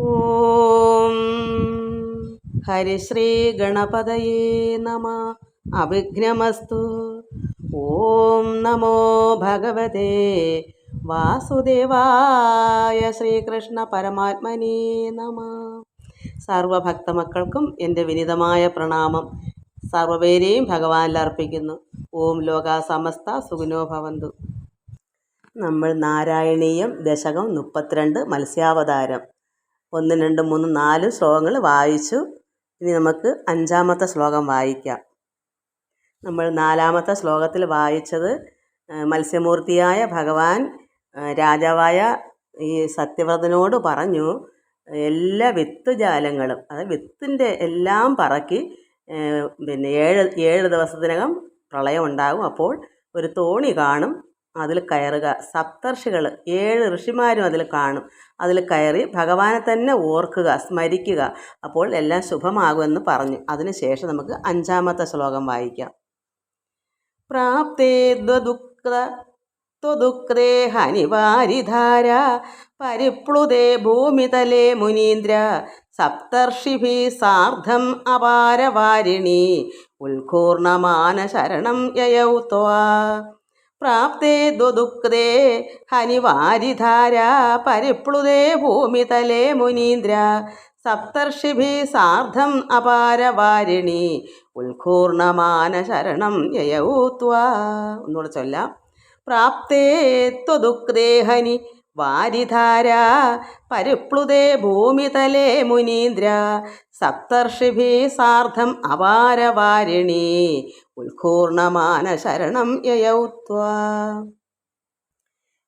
ഓം. ഹരിശ്രീ ഗണപതയേ നമ. അവിഘ്നമസ്തു. ഓം നമോ ഭഗവതേ. വാസുദേവായ ശ്രീകൃഷ്ണ പരമാത്മനേ നമ. സർവഭക്തമക്കൾക്കും എന്റെ വിനിതമായ പ്രണാമം. സർവപേരെയും ഭഗവാനിൽ അർപ്പിക്കുന്നു. ഓം ലോക സമസ്ത സുഗുനോ ഭവന്തു. നമ്മൾ നാരായണീയം ദശകം മുപ്പത്തിരണ്ട് മത്സ്യാവതാരം. ഒന്ന് രണ്ട് മൂന്ന് നാല് ശ്ലോകങ്ങൾ വായിച്ചു. ഇനി നമുക്ക് അഞ്ചാമത്തെ ശ്ലോകം വായിക്കാം. നമ്മൾ നാലാമത്തെ ശ്ലോകത്തിൽ വായിച്ചത് മത്സ്യമൂർത്തിയായ ഭഗവാൻ രാജാവായ ഈ സത്യവ്രതനോട് പറഞ്ഞു എല്ലാ വിത്ത് ജാലങ്ങളും അതായത് വിത്തിന്റെ എല്ലാം പറക്കി പിന്നെ ഏഴ് ഏഴ് ദിവസത്തിനകം പ്രളയം ഉണ്ടാകും അപ്പോൾ ഒരു തോണി കാണും. അതിൽ കയറുക. സപ്തർഷികൾ ഏഴ് ഋഷിമാരും അതിൽ കാണും. അതിൽ കയറി ഭഗവാനെ തന്നെ ഓർക്കുക സ്മരിക്കുക. അപ്പോൾ എല്ലാം ശുഭമാകുമെന്ന് പറഞ്ഞു. അതിനുശേഷം നമുക്ക് അഞ്ചാമത്തെ ശ്ലോകം വായിക്കാം. പ്രാപ്തേ ദ്വദുക്ത ത്വദുക്തേ ഹനിവാരിധാര പരിപ്ലുതേ ഭൂമിതലേ മുനീന്ദ്ര സപ്തർഷിഭി സാർദ്ധം അപാരവാരിണി ഉൽഘൂർണമാന ശരണം ത്വാ. പ്രാപ്തേ ദ്വദുക്തേ ഹനിവാരിധാര പരിപ്ലുതേ ഭൂമിതലേ മുനീന്ദ്ര. സപ്തർഷിഭി സാർദ്ധം അപാരവാരിണി ഉൽഘൂർണമാന ശരണം യയൂത്വ. ഒന്നുകൂടെ ചൊല്ലാം. പ്രാപ്തേ ത്വദുക്തേ ഹനി വാരിധാര പരിപ്ലുതേ ഭൂമിതലേ മുനീന്ദ്ര. സപ്തർഷിഭി സാർദ്ധം അപാരവാരിണി ഉത്കൂർണമാന ശരണം യയൗത്വാ.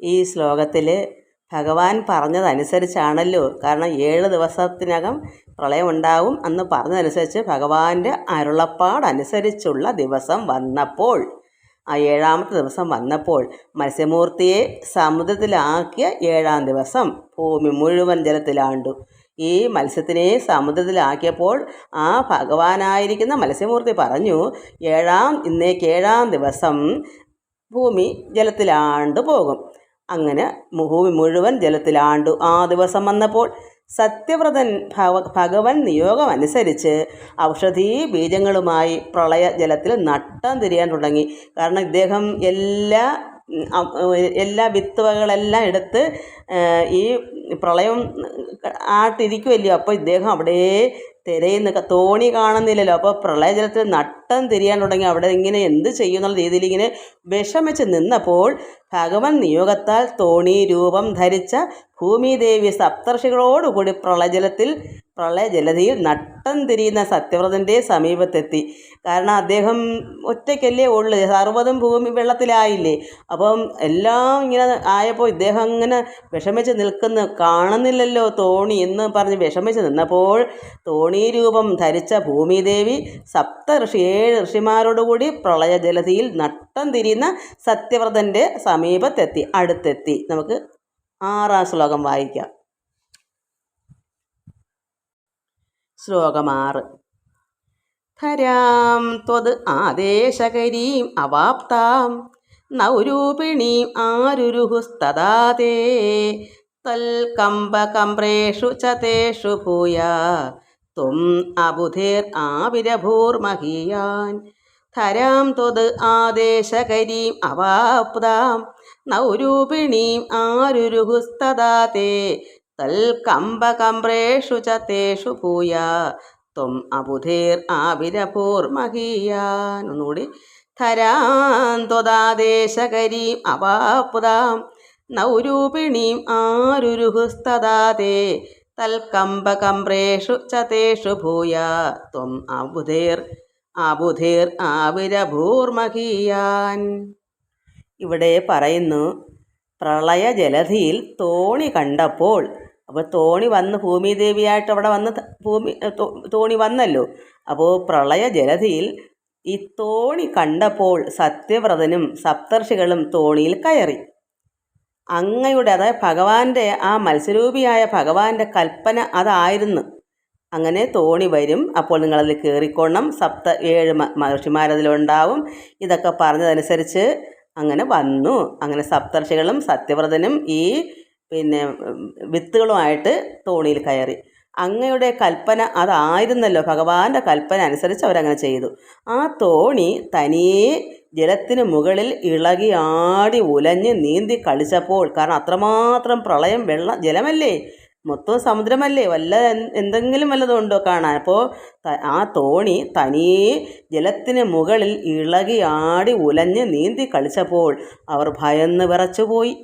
ഈ ശ്ലോകത്തിൽ ഭഗവാൻ പറഞ്ഞതനുസരിച്ചാണല്ലോ. കാരണം ഏഴ് ദിവസത്തിനകം പ്രളയമുണ്ടാവും അന്ന് പറഞ്ഞതനുസരിച്ച് ഭഗവാന്റെ അരുളപ്പാടനുസരിച്ചുള്ള ദിവസം വന്നപ്പോൾ ആ ഏഴാമത്തെ ദിവസം വന്നപ്പോൾ മത്സ്യമൂർത്തിയെ സമുദ്രത്തിലാക്കിയ ഏഴാം ദിവസം ഭൂമി മുഴുവൻ ജലത്തിലാണ്ടു. ഈ മത്സ്യത്തിനെ സമുദ്രത്തിലാക്കിയപ്പോൾ ആ ഭഗവാനായിരിക്കുന്ന മത്സ്യമൂർത്തി പറഞ്ഞു ഏഴാം ഇന്നേക്ക് ഏഴാം ദിവസം ഭൂമി ജലത്തിലാണ്ട് പോകും. അങ്ങനെ ഭൂമി മുഴുവൻ ജലത്തിലാണ്ടു. ആ ദിവസം വന്നപ്പോൾ സത്യവ്രതൻ ഭഗ ഭഗവൻ നിയോഗം അനുസരിച്ച് ഔഷധീ ബീജങ്ങളുമായി പ്രളയ ജലത്തിൽ നട്ടം തിരിയാൻ തുടങ്ങി. കാരണം ഇദ്ദേഹം എല്ലാ ഉം, വിത്ത് എല്ലാ വിത്തുവകളെല്ലാം എടുത്ത് ഈ പ്രളയം ആട്ടിരിക്കുമല്ലോ അപ്പോൾ ഇദ്ദേഹം അവിടെ തിരയുന്ന. തോണി കാണുന്നില്ലല്ലോ. അപ്പോൾ പ്രളയജലത്തിൽ നട്ടം തിരിയാൻ തുടങ്ങി. അവിടെ ഇങ്ങനെ എന്ത് ചെയ്യും എന്നുള്ള രീതിയിൽ ഇങ്ങനെ വിഷമിച്ച് നിന്നപ്പോൾ ഭഗവൻ നിയോഗത്താൽ തോണി രൂപം ധരിച്ച ഭൂമിദേവി സപ്തർഷികളോടുകൂടി പ്രളയജലത്തിൽ പ്രളയജലതിയിൽ നട്ടം തിരിയുന്ന സത്യവ്രതന്റെ സമീപത്തെത്തി. കാരണം അദ്ദേഹം ഒറ്റയ്ക്കല്ലേ ഉള്ളു. സർവതും ഭൂമി വെള്ളത്തിലായില്ലേ. അപ്പം എല്ലാം ഇങ്ങനെ ആയപ്പോൾ ഇദ്ദേഹം ഇങ്ങനെ വിഷമിച്ച് നിൽക്കുന്നു. കാണുന്നില്ലല്ലോ തോണി എന്ന് പറഞ്ഞ് വിഷമിച്ച് നിന്നപ്പോൾ തോണി രൂപം ധരിച്ച ഭൂമിദേവി സപ്ത ഋഷി ഏഴ് ഋഷിമാരോടുകൂടി പ്രളയജലതിയിൽ നട്ടം തിരിയുന്ന സത്യവ്രതന്റെ സമീപത്തെത്തി അടുത്തെത്തി. നമുക്ക് ആറാം ശ്ലോകം വായിക്കാം. ശ്ലോകം ആറ് ധരാം ത്വത് ആദേശകരീം അവാപ്താം. നൗരൂപിണീം ആരുരുഹുസ്തദാതേ തൽകമ്പകമ്പ്രേഷു ച തേഷു ഭൂയ. ത്വം അബുധേർ ആവിരഭൂർമഹീയാൻ. ധരാം ത്വത് ആദേശകരീം അവാപ്താം. നൗരൂപിണീം ആരുരുഹുസ്തദാ തേ തൽകമ്പകമ്പ്രേഷു ച തേഷു ഭൂയ. ത്വം അബുധേർ ആവിരഭൂർമഹീയാൻ ഒന്നുകൂടി. ധരാന്തൊതാദേശകരീം അവാപുതാം. നൗരൂപിണീം ആരുരുഹുസ്തദാതേ. തൽക്കമ്പകമ്പ്രേഷു ച തേഷു ഭൂയ. ത്വം അബുധേർ അബുധേർ ആവിരഭൂർമഹീയാൻ ഇവിടെ പറയുന്നു പ്രളയ ജലധിയിൽ തോണി കണ്ടപ്പോൾ അപ്പോൾ തോണി വന്ന് ഭൂമിദേവിയായിട്ട് അവിടെ വന്ന് ഭൂമി തോണി വന്നല്ലോ. അപ്പോൾ പ്രളയ ജലധിയിൽ ഈ തോണി കണ്ടപ്പോൾ സത്യവ്രതനും സപ്തർഷികളും തോണിയിൽ കയറി. അങ്ങയുടെ അതായത് ഭഗവാന്റെ ആ മത്സ്യരൂപിയായ ഭഗവാന്റെ കൽപ്പന അതായിരുന്നു. അങ്ങനെ തോണി വരും അപ്പോൾ നിങ്ങളതിൽ കയറിക്കൊള്ളണം. സപ്ത ഏഴ് മഹർഷിമാരതിലുണ്ടാവും ഇതൊക്കെ പറഞ്ഞതനുസരിച്ച് അങ്ങനെ വന്നു. അങ്ങനെ സപ്തർഷികളും സത്യവ്രതനും ഈ പിന്നെ വിത്തുകളുമായിട്ട് തോണിയിൽ കയറി. അങ്ങയുടെ കൽപ്പന അതായിരുന്നല്ലോ. ഭഗവാന്റെ കൽപ്പന അനുസരിച്ച് അവരങ്ങനെ ചെയ്തു. ആ തോണി തനിയെ ജലത്തിന് മുകളിൽ ഇളകി ആടി ഉലഞ്ഞ് നീന്തി കളിച്ചപ്പോൾ കാരണം അത്രമാത്രം പ്രളയം വെള്ളം ജലമല്ലേ? മൊത്തം സമുദ്രമല്ലേ? വല്ല എന്തെങ്കിലും വല്ലതും ഉണ്ടോ കാണാൻ? അപ്പോൾ ആ തോണി തനിയെ ജലത്തിന് മുകളിൽ ഇളകി ആടി ഉലഞ്ഞ് നീന്തി കളിച്ചപ്പോൾ അവർ ഭയന്ന് വിറച്ചുപോയി.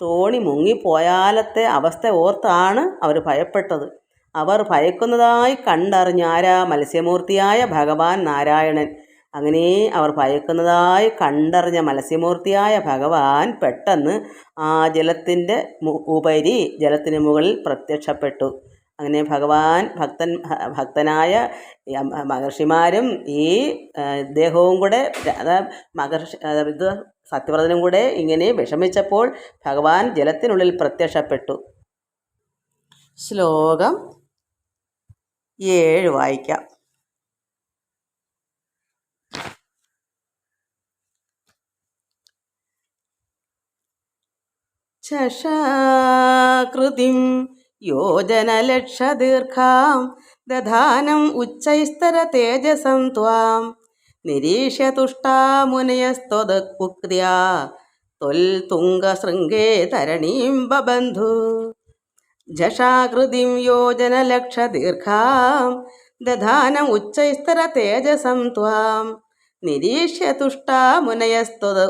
തോണി മുങ്ങിപ്പോയാലത്തെ അവസ്ഥ ഓർത്താണ് അവർ ഭയപ്പെട്ടത്. അവർ ഭയക്കുന്നതായി കണ്ടറിഞ്ഞ ആരാ മത്സ്യമൂർത്തിയായ ഭഗവാൻ നാരായണൻ? അങ്ങനെ അവർ ഭയക്കുന്നതായി കണ്ടറിഞ്ഞ മത്സ്യമൂർത്തിയായ ഭഗവാൻ പെട്ടെന്ന് ആ ജലത്തിന്റെ ഉപരി ജലത്തിന് മുകളിൽ പ്രത്യക്ഷപ്പെട്ടു. അങ്ങനെ ഭഗവാൻ ഭക്തൻ ഭക്തനായ മഹർഷിമാരും ഈ ദേഹവും കൂടെ മഹർഷി ഇത് സത്യവ്രതനും കൂടെ ഇങ്ങനെ വിഷമിച്ചപ്പോൾ ഭഗവാൻ ജലത്തിനുള്ളിൽ പ്രത്യക്ഷപ്പെട്ടു. ശ്ലോകം ഏഴ് വായിക്കാം. ചഷാകൃതിം യോജനലക്ഷദീർഘാം ദധാനം ഉച്ചൈസ്തര തേജസം ത്വാം നിരീക്ഷ്യ തുഷ്ടാ തൊൽ ത്വൽ തുംഗശൃംഗേ തരണീം ബബന്ധു ജഷാകൃതിം യോജനലക്ഷദീർഘാം ദധാനം ഉച്ചൈസ്തര തേജസം ത്വാം. നിരീക്ഷ്യ തുഷ്ടാ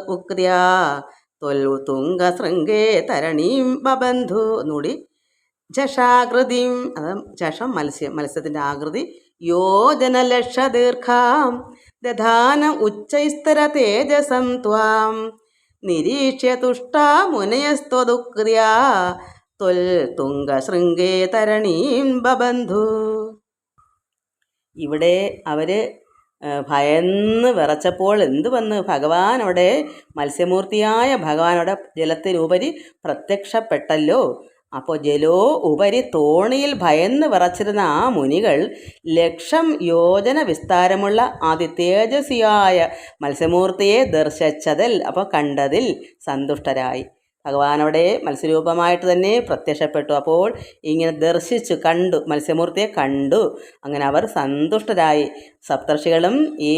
ഉക്രിയാ തൊൽവു ത്വൽ തുംഗശൃംഗേ തരണീം ബബന്ധു ഒന്നുകൂടി. ജഷാകൃതിം അത് ജഷം മത്സ്യം മത്സ്യത്തിന്റെ ആകൃതി. യോജനലക്ഷദീർഘാം ദധാനം ഉച്ചൈസ്തര തേജസം ത്വാം. നിരീക്ഷ്യ തുഷ്ടാ മുനയസ്ത്വദുക്ര്യാ. ത്വൽ തുംഗശൃംഗേ തരണീം ബബന്ധു. ഇവിടെ അവർ ഭയന്ന് വിറച്ചപ്പോൾ എന്ത് വന്ന് ഭഗവാൻ അവിടെ മത്സ്യമൂർത്തിയായ ഭഗവാൻ അവിടെ ജലത്തിനുപരി പ്രത്യക്ഷപ്പെട്ടല്ലോ. അപ്പോൾ ജലോ ഉപരി തോണിയിൽ ഭയന്ന് വിറച്ചിരുന്ന ആ മുനികൾ ലക്ഷം യോജന വിസ്താരമുള്ള അതിതേജസ്വിയായ മത്സ്യമൂർത്തിയെ ദർശിച്ചതിൽ അപ്പോൾ കണ്ടതിൽ സന്തുഷ്ടരായി. ഭഗവാൻ അവിടെ മത്സ്യരൂപമായിട്ട് തന്നെ പ്രത്യക്ഷപ്പെട്ടു. അപ്പോൾ ഇങ്ങനെ ദർശിച്ചു കണ്ടു മത്സ്യമൂർത്തിയെ കണ്ടു. അങ്ങനെ അവർ സന്തുഷ്ടരായി. സപ്തർഷികളും ഈ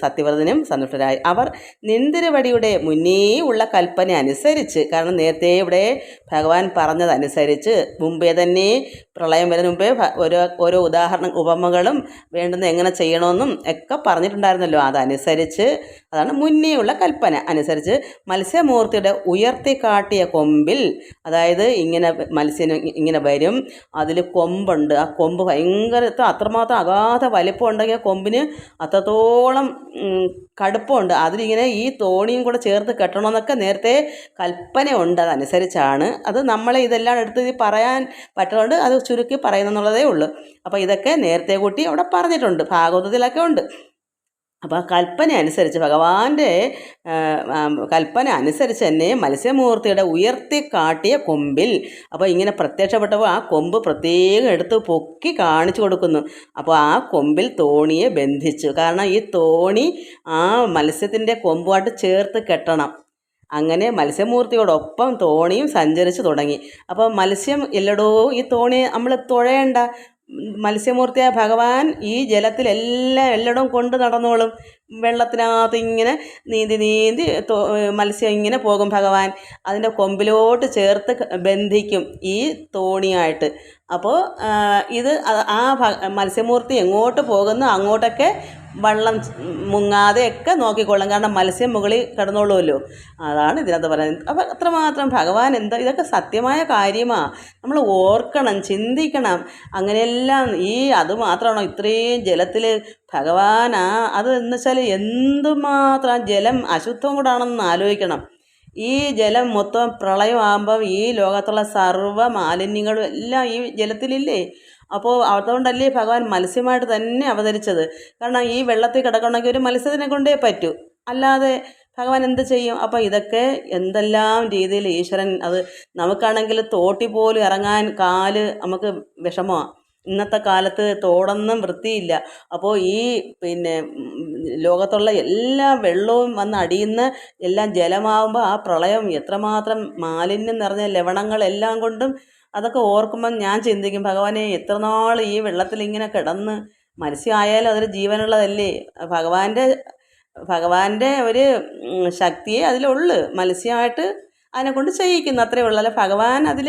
സത്യവ്രതനും സന്തുഷ്ടരായി. അവർ നിന്തിരുവടിയുടെ മുന്നേ ഉള്ള കൽപ്പന അനുസരിച്ച് കാരണം നേരത്തെ ഇവിടെ ഭഗവാൻ പറഞ്ഞതനുസരിച്ച് മുമ്പേ തന്നെ പ്രളയം വരുന്ന മുമ്പേ ഓരോ ഓരോ ഉദാഹരണ ഉപമകളും വേണ്ടുന്ന എങ്ങനെ ചെയ്യണമെന്നും ഒക്കെ പറഞ്ഞിട്ടുണ്ടായിരുന്നല്ലോ. അതനുസരിച്ച് അതാണ് മുന്നേ ഉള്ള കൽപ്പന. അനുസരിച്ച് മത്സ്യമൂർത്തിയുടെ ഉയർത്തി കാട്ടിയ കൊമ്പിൽ അതായത് ഇങ്ങനെ മത്സ്യം ഇങ്ങനെ വരും. അതിൽ കൊമ്പുണ്ട്. ആ കൊമ്പ് ഭയങ്കര അത്രമാത്രം അഗാധ വലിപ്പം ഉണ്ടെങ്കിൽ ആ കൊമ്പിന് അത്രത്തോളം കടുപ്പമുണ്ട്. അതിലിങ്ങനെ ഈ തോണിയും കൂടെ ചേർത്ത് കെട്ടണമെന്നൊക്കെ നേരത്തെ കൽപ്പനയുണ്ട് അതനുസരിച്ചാണ് അത് നമ്മളെ ഇതെല്ലാം എടുത്ത് പറയാൻ പറ്റുന്നുണ്ട് അത് ചുരുക്കി പറയുന്നെന്നുള്ളതേ ഉള്ളൂ. അപ്പോൾ ഇതൊക്കെ നേരത്തെ കൂട്ടി അവിടെ പറഞ്ഞിട്ടുണ്ട്. ഭാഗവതത്തിലൊക്കെ ഉണ്ട്. അപ്പോൾ ആ കൽപ്പന അനുസരിച്ച് ഭഗവാന്റെ കൽപ്പന അനുസരിച്ച് തന്നെ മത്സ്യമൂർത്തിയുടെ ഉയർത്തി കാട്ടിയ കൊമ്പിൽ അപ്പോൾ ഇങ്ങനെ പ്രത്യക്ഷപ്പെട്ടപ്പോൾ ആ കൊമ്പ് പ്രത്യേകം എടുത്ത് പൊക്കി കാണിച്ചു കൊടുക്കുന്നു. അപ്പോൾ ആ കൊമ്പിൽ തോണിയെ ബന്ധിച്ചു. കാരണം ഈ തോണി ആ മത്സ്യത്തിന്റെ കൊമ്പുമായിട്ട് ചേർത്ത് കെട്ടണം. അങ്ങനെ മത്സ്യമൂർത്തിയോടൊപ്പം തോണിയും സഞ്ചരിച്ചു തുടങ്ങി. അപ്പോൾ മത്സ്യം എല്ലടോ ഈ തോണി നമ്മൾ തുഴയണ്ട. മത്സ്യമൂർത്തിയായ ഭഗവാൻ ഈ ജലത്തിലെല്ലാം എല്ലായിടവും കൊണ്ട് നടന്നോളും. വെള്ളത്തിനകത്ത് ഇങ്ങനെ നീന്തി നീന്തി മത്സ്യം ഇങ്ങനെ പോകും ഭഗവാൻ. അതിന്റെ കൊമ്പിലോട്ട് ചേർത്ത് ബന്ധിക്കും ഈ തോണിയായിട്ട്. അപ്പോൾ ഇത് ആ മത്സ്യമൂർത്തി എങ്ങോട്ട് പോകുന്നു അങ്ങോട്ടൊക്കെ വള്ളം മുങ്ങാതെ ഒക്കെ നോക്കിക്കൊള്ളും. കാരണം മത്സ്യം മുകളിൽ കിടന്നോളുമല്ലോ. അതാണ് ഇതിനകത്ത് പറയുന്നത്. അപ്പം അത്രമാത്രം ഭഗവാൻ എന്താ ഇതൊക്കെ സത്യമായ കാര്യമാണ് നമ്മൾ ഓർക്കണം ചിന്തിക്കണം. അങ്ങനെയെല്ലാം ഈ അത് മാത്രമാണോ ഇത്രയും ജലത്തിൽ ഭഗവാനാ? അത് എന്ന് വെച്ചാൽ എന്തുമാത്രം ജലം അശുദ്ധം കൂടാണെന്ന് ആലോചിക്കണം. ഈ ജലം മൊത്തം പ്രളയമാകുമ്പം ഈ ലോകത്തുള്ള സർവ മാലിന്യങ്ങളും എല്ലാം ഈ ജലത്തിലില്ലേ? അപ്പോൾ അതുകൊണ്ടല്ലേ ഭഗവാൻ മത്സ്യമായിട്ട് തന്നെ അവതരിച്ചത്. കാരണം ഈ വെള്ളത്തിൽ കിടക്കണമെങ്കിൽ ഒരു മത്സ്യത്തിനെ കൊണ്ടേ പറ്റൂ. അല്ലാതെ ഭഗവാൻ എന്ത് ചെയ്യും? അപ്പോൾ ഇതൊക്കെ എന്തെല്ലാം രീതിയിൽ ഈശ്വരൻ അത് നമുക്കാണെങ്കിൽ തോട്ടി പോലും ഇറങ്ങാൻ കാൽ നമുക്ക് വിഷമമാണ് ഇന്നത്തെ കാലത്ത് തോടൊന്നും വൃത്തിയില്ല. അപ്പോൾ ഈ പിന്നെ ലോകത്തുള്ള എല്ലാ വെള്ളവും വന്ന് അടിയുന്ന എല്ലാം ജലമാവുമ്പോൾ ആ പ്രളയം എത്രമാത്രം മാലിന്യം നിറഞ്ഞ ലവണങ്ങളെല്ലാം കൊണ്ടും അതൊക്കെ ഓർക്കുമ്പം ഞാൻ ചിന്തിക്കും ഭഗവാനെ എത്ര നാൾ ഈ വെള്ളത്തിൽ ഇങ്ങനെ കിടന്ന് മത്സ്യമായാലും അതൊരു ജീവനുള്ളതല്ലേ? ഭഗവാന്റെ ഭഗവാന്റെ ഒരു ശക്തിയെ അതിലുള്ളു. മത്സ്യമായിട്ട് അതിനെ കൊണ്ട് ചെയ്യിക്കുന്നു അത്രയേ ഉള്ളൂ. അല്ല ഭഗവാൻ അതിൽ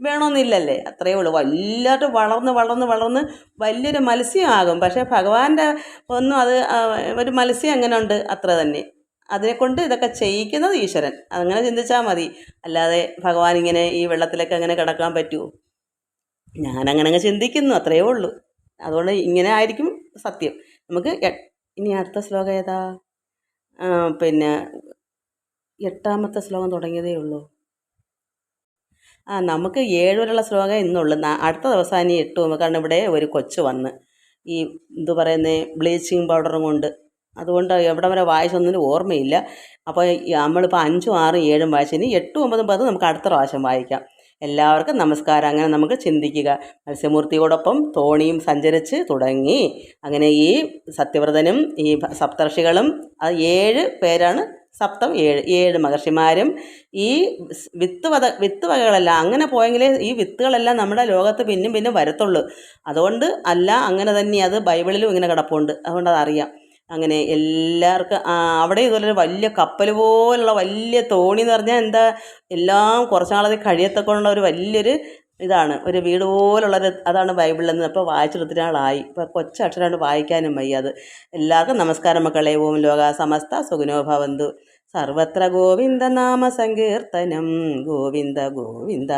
വേണമെന്നില്ലല്ലേ? അത്രയേ ഉള്ളൂ. വലുതായിട്ട് വളർന്ന് വളർന്ന് വളർന്ന് വലിയൊരു മത്സ്യമാകും. പക്ഷേ ഭഗവാന്റെ ഒന്നും അത് ഒരു മത്സ്യം എങ്ങനെ ഉണ്ട് അത്ര തന്നെ. അതിനെക്കൊണ്ട് ഇതൊക്കെ ചെയ്യിക്കുന്നത് ഈശ്വരൻ. അങ്ങനെ ചിന്തിച്ചാൽ മതി. അല്ലാതെ ഭഗവാൻ ഇങ്ങനെ ഈ വെള്ളത്തിലൊക്കെ അങ്ങനെ കിടക്കാൻ പറ്റുമോ ഞാനങ്ങനെ അങ്ങ് ചിന്തിക്കുന്നു. അത്രയേ ഉള്ളൂ. അതുകൊണ്ട് ഇങ്ങനെ ആയിരിക്കും സത്യം. നമുക്ക് ഇനി അടുത്ത ശ്ലോകം ഏതാ? പിന്നെ എട്ടാമത്തെ ശ്ലോകം തുടങ്ങിയതേ ഉള്ളൂ. ആ നമുക്ക് ഏഴ് വരെയുള്ള ശ്ലോകം ഇന്നുള്ളു. അടുത്ത ദിവസം ഇനി എട്ട് പോകുമ്പോൾ കാരണം ഇവിടെ ഒരു കൊച്ചു വന്ന് ഈ എന്തു പറയുന്നത് ബ്ലീച്ചിങ് പൗഡറും കൊണ്ട്. അതുകൊണ്ട് എവിടെ വരെ വായിച്ചൊന്നിനും ഓർമ്മയില്ല. അപ്പോൾ നമ്മളിപ്പോൾ അഞ്ചും ആറും ഏഴും വായിച്ചു ഇനി എട്ടും ഒമ്പതും പത്തും നമുക്ക് അടുത്ത പ്രാവശ്യം വായിക്കാം. എല്ലാവർക്കും നമസ്കാരം. അങ്ങനെ നമുക്ക് ചിന്തിക്കുക. മത്സ്യമൂർത്തിയോടൊപ്പം തോണിയും സഞ്ചരിച്ച് തുടങ്ങി. അങ്ങനെ ഈ സത്യവ്രതനും ഈ സപ്തർഷികളും അത് ഏഴ് പേരാണ് സപ്തം ഏഴ് ഏഴ് മഹർഷിമാരും ഈ വിത്ത് വത വിത്ത് വകകളെല്ലാം അങ്ങനെ പോയെങ്കിലേ ഈ വിത്തുകളെല്ലാം നമ്മുടെ ലോകത്ത് പിന്നും പിന്നും വരത്തുള്ളൂ. അതുകൊണ്ട് അല്ല അങ്ങനെ തന്നെ അത് ബൈബിളിലും ഇങ്ങനെ കിടപ്പുണ്ട്. അതുകൊണ്ട് അതറിയാം. അങ്ങനെ എല്ലാവർക്കും അവിടെ ഇതുപോലെ ഒരു വലിയ കപ്പൽ പോലുള്ള വലിയ തോണി എന്ന് പറഞ്ഞാൽ എന്താ എല്ലാം കുറച്ചാളത് കഴിയത്തക്കൊണ്ടുള്ള ഒരു വലിയൊരു ഇതാണ്. ഒരു വീട് പോലുള്ളൊരു അതാണ് ബൈബിളിൽ നിന്ന് അപ്പോൾ വായിച്ചെടുത്തിട്ട് ആളായി ഇപ്പോൾ കൊച്ചക്ഷരമാണ് വായിക്കാനും വയ്യ അത്. എല്ലാവർക്കും നമസ്കാരം മക്കളെ. ഓം ലോക സമസ്ത സുഗുനോഭവന്തു സർവത്ര ഗോവിന്ദ നാമ സങ്കീർത്തനം. ഗോവിന്ദ ഗോവിന്ദ.